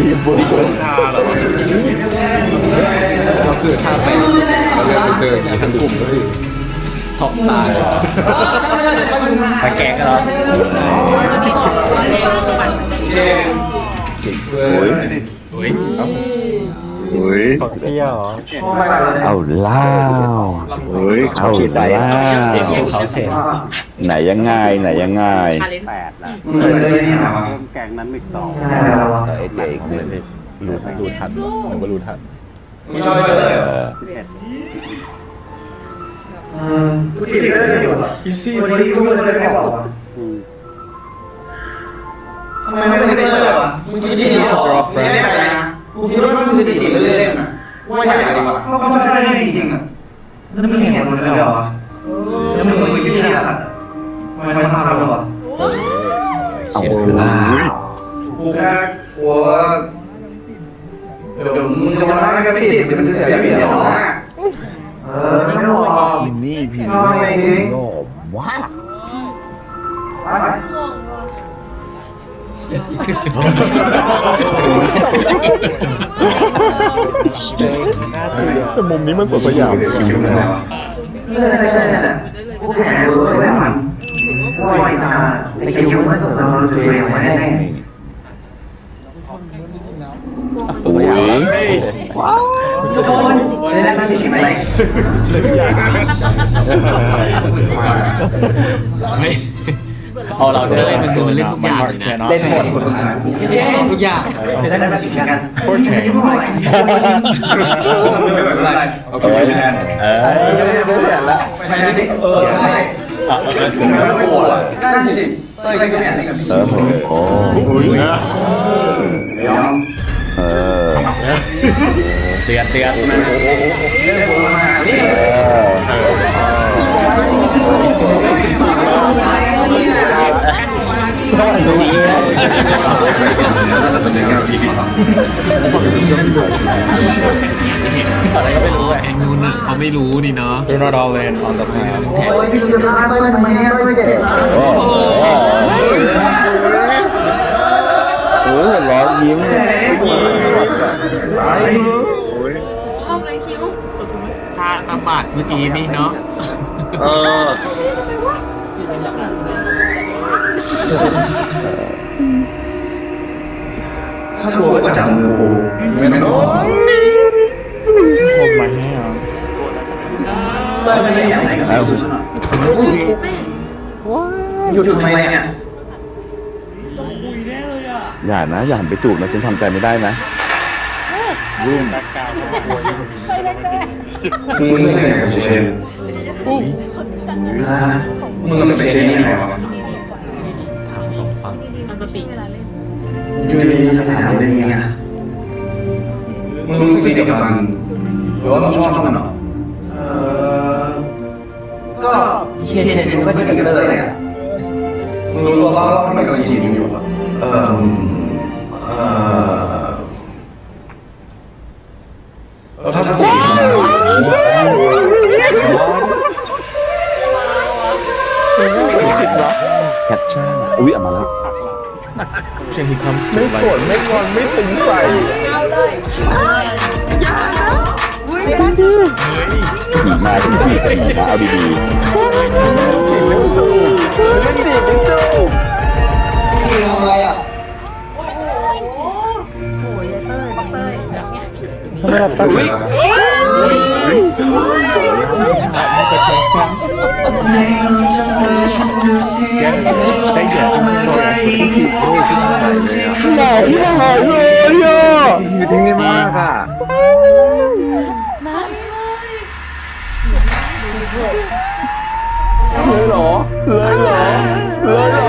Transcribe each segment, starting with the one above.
ดีบุชาเหรอก็คือถ้าไปเราไปเจออย่างทั้งกลุ่มก็คือช็อกตายไปแกงกันเหรอโอ้ยโอ้ย อุ้ยขอเที่ยวเหรอเอาล่าวอุ้ยเอาล่าวเสียงเสียงเขาเสียงไหนยังไงไหนยังไงแปดละมึงเลยเนี่ยนะวะเพิ่มแกงนั้นอีกสองใช่แล้ววะเอเจอีกเลยไม่รู้ทันรู้ทันผมก็รู้ทันมึงชอบไปเลยเออสิบเอ็ดทุกทีก็จะอยู่อะวันนี้กูเลยไม่บอกว่าอืมทำไมไม่ได้เลิกวะมึงคิดดีเหรอไม่ได้ใจนะ กูคิดว่ามึงจะจีบเล่นๆอะว่าอยากดีกว่าก็เขาใช่ได้จริงๆอะนั่นไม่เห็นมันเลยเหรอแล้วมึงมึงคิดที่อะมันมันมาทำหรอเอาล่าวกูแค่กลัวว่าเดี๋ยวมึงจะมาแล้วก็ไม่ติดเดี๋ยวมันจะเสียเปรียบนะเออไม่ต้องรอนี่พี่ชอบเองโง่ว้าไป แต่มุมนี้มันสดสยามเชื่อมันแล้วนี่อะไรกันเนี่ยกูแพ้รู้เลยมันว่ายน้ำไอ้คิวมันตกเราตัวเองไว้แน่สดสยามๆทุกคนได้ได้มาสิไหม พอเราเดินมันมันเล่นทุกอย่างเลยนะเล่นหมดทุกอย่างได้ได้มาสิกันโคตรแข็งไม่ไหวจริงไม่แบบอะไรโอเคไม่แทนเออไม่เปลี่ยนละไม่ได้เออใช่ไม่ปวดนั่นจริงเต้ยก็ไม่อยากเล่นกับพี่เออโอ้ยอมเออเตือนเตือนเล่นปวดมานี่ อะไรก็ไม่รู้อะนูนน่เขาไม่รู้นี่เนาะเ They're not all in on the plan โอ้ยพี่จะฆ่าเต้ยทำไมเนี่ยเต้ยเจ็บโอ้โหโอ้ยร้อนยิ้มไอ้ชอบเลยคิ้วท่าสะบัดเมื่อกี้นี่เนาะเออ ถ้าตัวก็จับมือกูไม่ไม่ต้องผมมาแน่เหรอเต้ยไม่ได้อยากเล่นกับพี่สุดหน่อยหยุดทำไมเนี่ยอย่านะ อย่าหันไปจูบนะฉันทำใจไม่ได้นะรุ่งมึงจะเช่นกับเชนมึงกับเชนนี่ไงวะ สปีกอยู่ดีๆจะไปถามได้ไงอะมึงรู้สึกดีกับมันหรือว่ามึงชอบมันหรอเออก็เชียร์เชนก็ดีกับเต้ยอะมึงรู้ตัวว่ามันกำลังจีบมึงอยู่อะเออเออ Then he comes to ไม่ like โกรธไม่งอนไม่ตึงใส่ผีมาที่ผีกับผีมาเอาดีๆจีบไม่จูบเล่นจีบไม่จูบคืออะไรอะทำไมตั้ง เลยเหรอ เลยเหรอ เลยเหรอ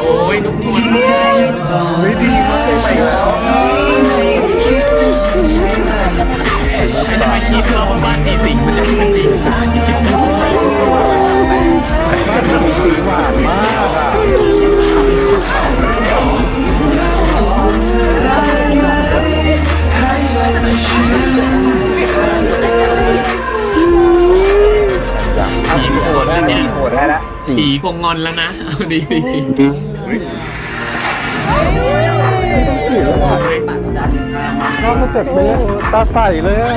โอ้ยทุกคนไม่ดีมากเลยแล้วไม่ได้คิดเราว่าบ้านมีสิ่งมันจะเป็นจริงหวานมากอะ ผีโกรแล้เนี่ยผีคงงอนแล้วนะเอาดีไม่ต้องฉีดแล้วอะชอบสเต็ปไปเลยตาใสเลย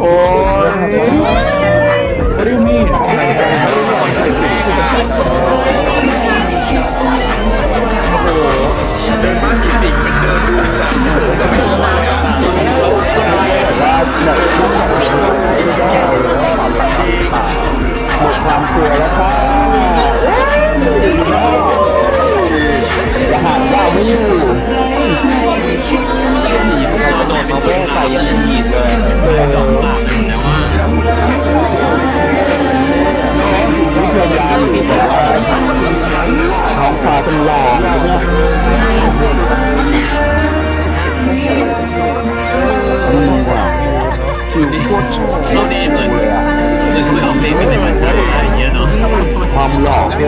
โอ้ยเรื่องมีดเดินบ้านผีสิเดินดู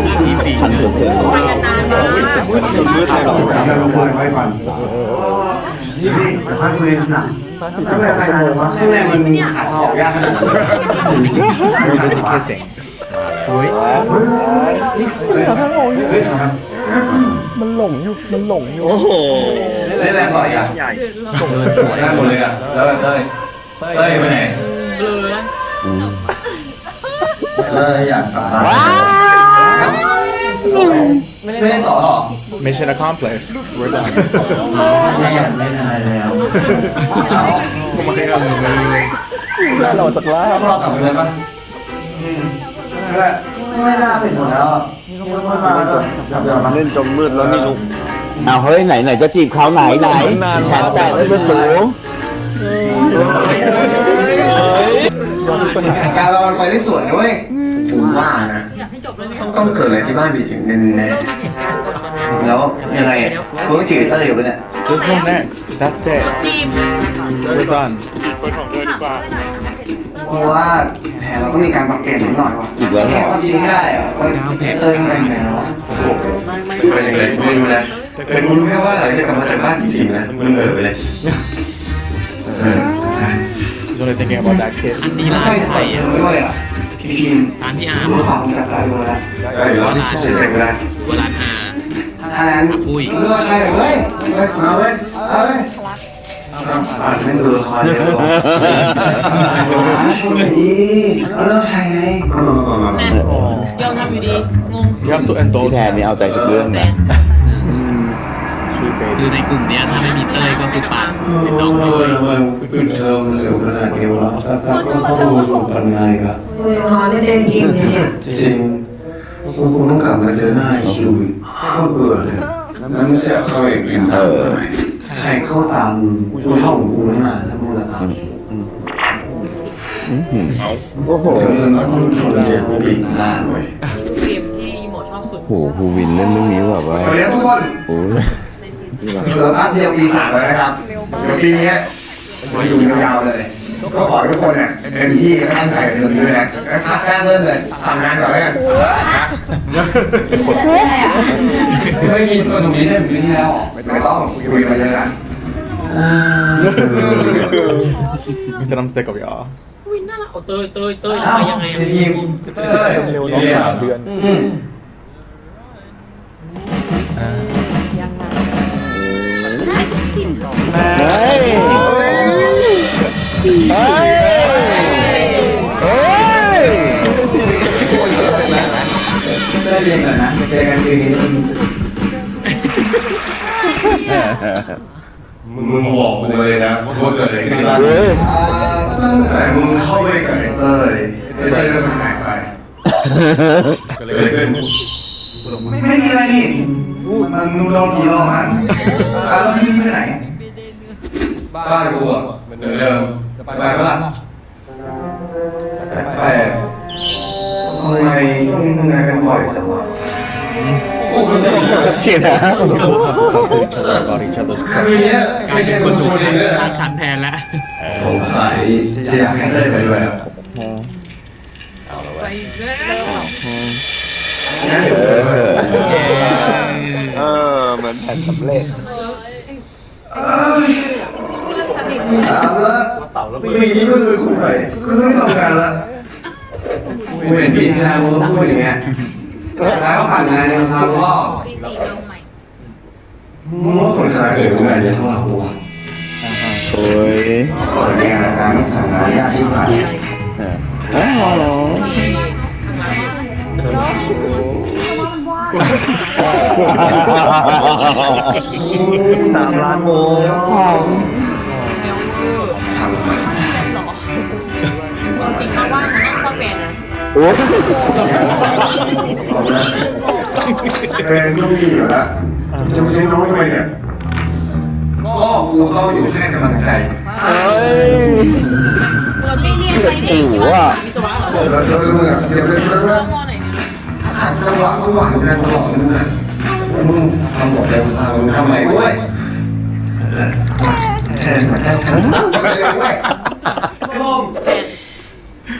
หล่อเพียงที่พันเปอร์เซ็นต์ไปกันนานมากมืดเลยเหรอไว้ก่อนนี่แต่พักคุยกันหนักทำไมรายการวะทำไมมันหาทางออกยากขนาดนั้นขาดขวาโอ้ยเฮ้ยครับมันหลงอยู่ มันหลงอยู่เล่นแรงต่อยอะเดินสวยหมดเลยอะ แล้วเต้ยเต้ยไปไหนเบลอเต้ยอยากกลับบ้าน ไม่เล่นต่อหรอ Mission accomplished we're done ไม่อยากเล่นอะไรแล้วได้เราจากล่าเรากลับไปเลยป่ะไม่น่าเป็นหมดแล้วนี่ก็มามากลับเดี๋ยวมาเล่นจนมืดแล้วนี่ลูกเอาเฮ้ยไหนไหนจะจีบเขาไหนไหนนานแขนแตกไม่เป็นสูการเราไปที่สวนนะเว้ยผมว่านะ อยากให้จบเลยไหมต้องต้องเกิดอะไรที่บ้านบีถึงแน่แน่แล้วยังไงกูต้องจีบเต้ยอยู่ปะเนี่ย There's no next that's it จีบ we're done เพราะว่าแผนเราต้องมีการปรับเปลี่ยนนิดหน่อยว่ะอีกแล้วเหรอความจริงไม่ได้อะก็เต้ยยังไงเนี่ยเนาะเป็นยังไงไม่รู้นะแต่กูรู้แค่ว่าหลังจากกลับมาจากบ้านสีสิงห์นะมันเหม่อไปเลย He's only thinking about that kid นี่แล้วร้านใครไทจะยเปิดเทอมด้วยอะ พี่พิมพ์ร้านที่อาร์มรู้ข่าวจากรายดูแล้วได้อยู่แล้วเฉยๆก็ได้ว่าร้านอาถ้างั้นอุ้ยเลือกใช่เลยเว้ยเอาเว้ยเอาเว้ยอ่านไม่ดูละครเลยช่วยหน่อยดิเลือกใช่ไงแน่ยอมทำอยู่ดี งง You have to พี่ indulge แทนนี่เอาใจทุกเรื่อง ช่วยเป็นคือในกลุ่มเนี้ยถ้าไม่มีเต้ยก็คือปังเป็นน้องเต้ยขึ้นเทอมเร็วขนาดเดียวแล้วถ้าถ้าก็เขาดูปัญญาครับเฮ้ยมาได้เต็มอิ่มเลยเนี่ยจริงคุณคงต้องกลับมาเจอหน้าคิวอีเโคเบื่อเลยแล้วมึงเสียเขาเองเป็นเออใครเข้าตามกูชอบของกูนะแล้วมึงจะตามโอ้โหมันต้องทนเจ็บกูบินนานเว้ยเกมที่อีโมชอบสุดโอ้โหฮูวินเล่นเรื่องนี้แบบว่าสวัสดีทุกคนโอ้ โอ้ยนี่แบบเสือบ้านเดียวปีสามแล้วนะครับเดี๋ยวปีนี้มาอยู่ยาวๆเลย ก็ขอให้ทุกคนเนี่ยเต็มที่ตั้งใจเรียนด้วยนะแล้วพักแรกเริ่มเลยทำงานก่อนแล้วกันไม่มีคนตรงนี้ใช่ไหมปีที่แล้วไม่ต้องคุยมาเยอะนะ He said I'm sick of y'all อุ้ยน่ารักเอาเตยเตยเตยทำไมยังไงอะทีมเต้ยเร็วน้องสามเดือน เฮ้ยเฮ้ยเฮ้ยได้เรียนก่อนนะเจอกันคืนนี้มึงมึงบอกกูเลยนะว่าเกิดอะไรขึ้นบ้างเฮ้ยตั้งแต่มึงเข้าไปกับไอ้เต้ยไอ้เต้ยก็มันหายไปเกิดอะไรขึ้นไม่ไม่มีอะไรนี่ มันมึงโดนผีหลอกมั้งแล้วที่นี่ไปไหน บ้านกูอะเหมือนเดิมจะไปปะล่ะไปทำไมช่วงนี้ทำงานกันบ่อยจังวะโอ้โหเชียนะ We both have to talk to each other about each other's คืน crush นี้ไม่ใช่คนชวนเลยลาดขันแทนแล้วสงสัยจะอยากให้เต้ยไปด้วยครับไปแล้วงั้นเดี๋ยว เออเหมือน แผนสำเร็จสนิทสามละปีนี้ก็เลยคุณไปก็ไม่ทำงานละเกูเห็นปีที่แล้วมึงก็พูดอย่างเงี้ยแล้วก็ผ่านงานในทางว่าซีจีเริ่มใหม่มึงว่าคนขนาดเกิดกูงานเยอะเท่าไหร่กูวะโอ้ยเปิดในรายการที่สั่งงานยากชิบหายอ้าวเหรอที่ทางร้านว่า สามล้านโมเดี๋ยวเวอร์เราจริงมาว่ามันต้องเข้าแฟนนะโอ้ยแฟนก็มีอยู่แล้วจะมาซื้อน้องทำไมเนี่ย ก็กูต้องอยู่ให้กำลังใจ เอ้ยเราไม่เรียนไปได้โอ้โหอะวิศวะเหรอแล้วแล้วมึงอะเสียไปแล้วม ขัดจังหวะเขาหวานกันตลอดเลยนะมึงทำหมดแล้วมึงทำไมด้วยแทนมาแจ้งทำอะไรด้วย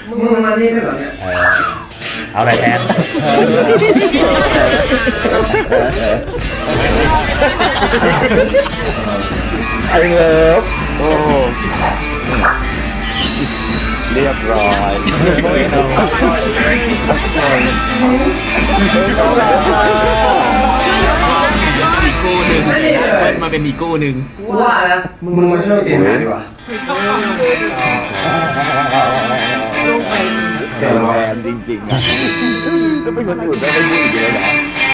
มึงมานี่ได้เหรอเนี่ยเอาอะไรแทนไอ้เลิฟโอ้ เรียบร้อยอีกกู้หนึ่งเปิดมาเป็นอีกกู้หนึ่งกูว่านะมึงมึงมาช่วยเปลี่ยนงานดีกว่าเป็นแฟนจริงๆอะจะเป็นคนอื่นไม่ได้พูดอีกเลยเหรอ